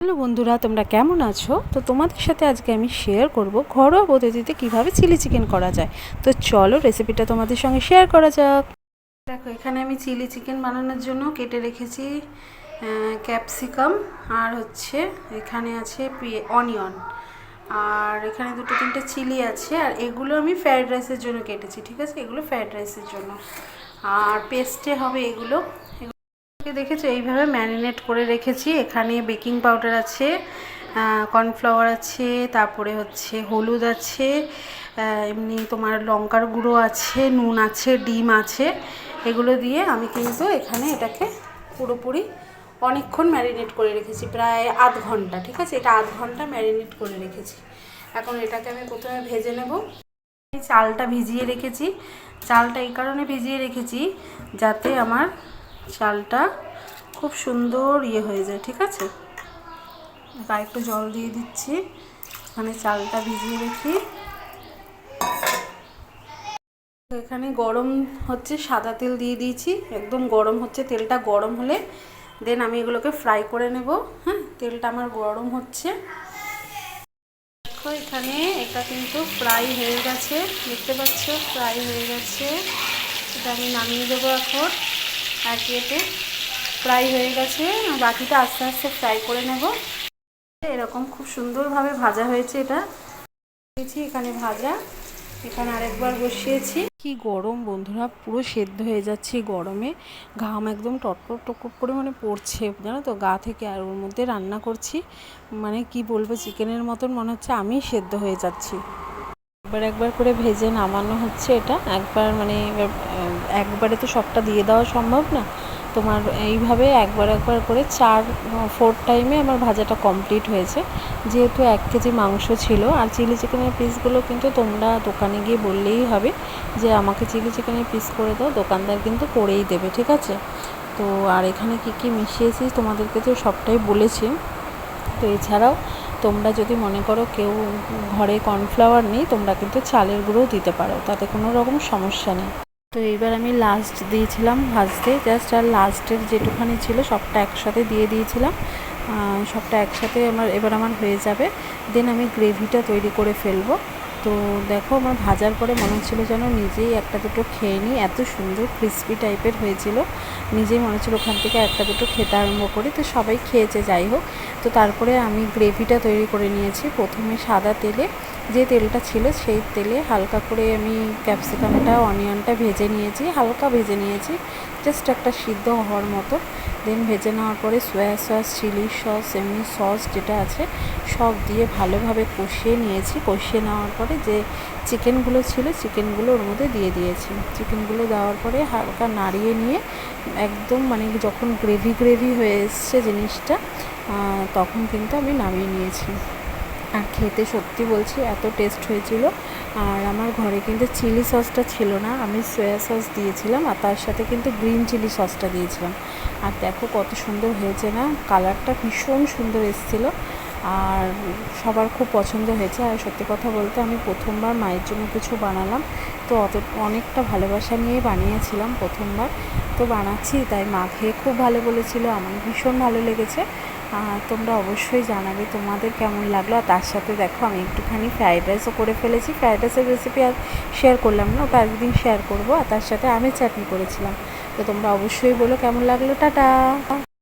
Hello বন্ধুরা, তোমরা কেমন আছো? তো তোমাদের সাথে আজকে আমি শেয়ার করব ঘরোয়া পদ্ধতিতে কীভাবে চিলি চিকেন করা যায়। তো চলো রেসিপিটা তোমাদের সঙ্গে শেয়ার করা যাক। দেখো, এখানে আমি চিলি চিকেন বানানোর জন্য কেটে রেখেছি ক্যাপসিকাম আর হচ্ছে এখানে আছে অনিয়ন আর এখানে দুটো তিনটে চিলি আছে, আর এগুলো আমি ফ্রায়েড রাইসের জন্য কেটেছি, ঠিক আছে? এগুলো ফ্রায়েড রাইসের জন্য। আর পেস্টে হবে এগুলো। দেখেছ? এইভাবে ম্যারিনেট করে রেখেছি। এখানে বেকিং পাউডার আছে কর্নফ্লাওয়ার আছে, তারপরে হচ্ছে হলুদ আছে এমনি তোমার লঙ্কার গুঁড়ো আছে, নুন আছে, ডিম আছে। এগুলো দিয়ে আমি কিন্তু এখানে এটাকে পুরোপুরি অনেকক্ষণ ম্যারিনেট করে রেখেছি, প্রায় আধ ঘণ্টা, ঠিক আছে? এটা আধ ঘণ্টা ম্যারিনেট করে রেখেছি। এখন এটাকে আমি প্রথমে ভেজে নেব। চালটা ভিজিয়ে রেখেছি। চালটা এই কারণে ভিজিয়ে রেখেছি যাতে আমার চালটা খুব সুন্দর ইয়ে হয়ে যায়, ঠিক আছে? আর একটু জল দিয়ে দিচ্ছি এখানে চালটা ভিজিয়ে রেখি। এখানে গরম হচ্ছে, সাদা তেল দিয়ে দিয়েছি, একদম গরম হচ্ছে, তেলটা গরম হলে দেন আমি এগুলোকে ফ্রাই করে নেব হ্যাঁ? তেলটা আমার গরম হচ্ছে। দেখো, এখানে এটা কিন্তু ফ্রাই হয়ে গেছে, দেখতে পাচ্ছ? ফ্রাই হয়ে গেছে, এটা আমি নামিয়ে দেবো এখন। এক ইয়েতে ফ্রাই হয়ে গেছে। বাকিটা আস্তে আস্তে ফ্রাই করে নেব। এরকম খুব সুন্দরভাবে ভাজা হয়েছে এটা। দিয়েছি এখানে ভাজা। এখানে আরেকবার বসিয়েছি। কি গরম বন্ধুরা, পুরো সেদ্ধ হয়ে যাচ্ছে গরমে। ঘাম একদম টটপট টকট করে মানে পড়ছে, জানো তো, গা থেকে। আর ওর মধ্যে রান্না করছি মানে কি বলব, চিকেনের মতন মনে হচ্ছে আমি সেদ্ধ হয়ে যাচ্ছি। একবার একবার করে ভেজে নামানো হচ্ছে এটা। একবার মানে একবারে তো সবটা দিয়ে দেওয়া সম্ভব না। তোমার এইভাবে একবার একবার করে চার ফোর টাইমে আমার ভাজাটা কমপ্লিট হয়েছে। যেহেতু এক কেজি মাংস ছিল, আর চিলি চিকেনের পিসগুলো কিন্তু তোমরা দোকানে গিয়ে বললেই হবে যে আমাকে চিলি চিকেনের পিস করে দাও, দোকানদার কিন্তু করেই দেবে, ঠিক আছে? তো আর এখানে কি কি মিশিয়েছি তোমাদেরকে তো সবটাই বলেছি। তো এছাড়াও তোমরা যদি মনে করো কেউ ঘরে কর্নফ্লাওয়ার নেই, তোমরা কিন্তু চালের গুঁড়োও দিতে পারো, তাতে কোনো রকম সমস্যা নেই। তো এইবার আমি লাস্ট দিয়েছিলাম ভাজতে জাস্ট আর লাস্টের যেটুখানি ছিল সবটা একসাথে দিয়ে দিয়েছিলাম। সবটা একসাথে আমার, এবার আমার হয়ে যাবে। দেন আমি গ্রেভিটা তৈরি করে ফেলব। তো দেখো আমার ভাজার পরে মনে হচ্ছিল যেন নিজেই একটা দুটো খেয়ে নিই। এত সুন্দর ক্রিস্পি টাইপের হয়েছিল। নিজেই মনে হচ্ছিল ওখান থেকে একটা দুটো খেতে আরম্ভ করি। তো সবাই খেয়েছে, যাই হোক। তো তারপরে আমি গ্রেভিটা তৈরি করে নিয়েছি। প্রথমে সাদা তেলে যে তেলটা ছিল সেই তেলে হালকা করে আমি ক্যাপসিকামটা, অনিয়নটা ভেজে নিয়েছি, হালকা ভেজে নিয়েছি জাস্ট একটা সিদ্ধ হওয়ার মতো। দেন ভেজে নেওয়ার পরে সোয়া সস চিলি সস এমনি সস যেটা আছে, সব দিয়ে ভালোভাবে কষিয়ে নিয়েছি। কষিয়ে নেওয়ার পরে যে চিকেনগুলো ছিল, চিকেনগুলো ওর মধ্যে দিয়ে দিয়েছি। চিকেনগুলো দেওয়ার পরে হালকা নাড়িয়ে নিয়ে একদম মানে যখন গ্রেভি গ্রেভি হয়ে এসছে জিনিসটা তখন কিন্তু আমি নামিয়ে নিয়েছি। আর খেতে সত্যি বলছি, এত টেস্ট হয়েছিল। আর আমার ঘরে কিন্তু চিলি সসটা ছিল না, আমি সয়া সস দিয়েছিলাম আর তার সাথে কিন্তু গ্রিন চিলি সসটা দিয়েছিলাম। আর দেখো কত সুন্দর হয়েছে না কালারটা ভীষণ সুন্দর এসেছিল। আর সবার খুব পছন্দ হয়েছে। আর সত্যি কথা বলতে আমি প্রথমবার মায়ের জন্য কিছু বানালাম, তো অত অনেকটা ভালোবাসা নিয়েই বানিয়েছিলাম প্রথমবার। তো বানাচ্ছি, তাই মা খেয়ে খুব ভালো বলেছিল আমার ভীষণ ভালো লেগেছে। তোমরা অবশ্যই জানাবে তোমাদের কেমন লাগল, আর তার সাথে দেখো আমি একটুখানি ফ্রাইড রাইসও করে ফেলেছি। ফ্রাইড রাইসের রেসিপি আর শেয়ার করলাম না, ওটা একদিন শেয়ার করব, আর তার সাথে আমি চাটনি করেছিলাম। তো তোমরা অবশ্যই বলো কেমন লাগল, টাটা!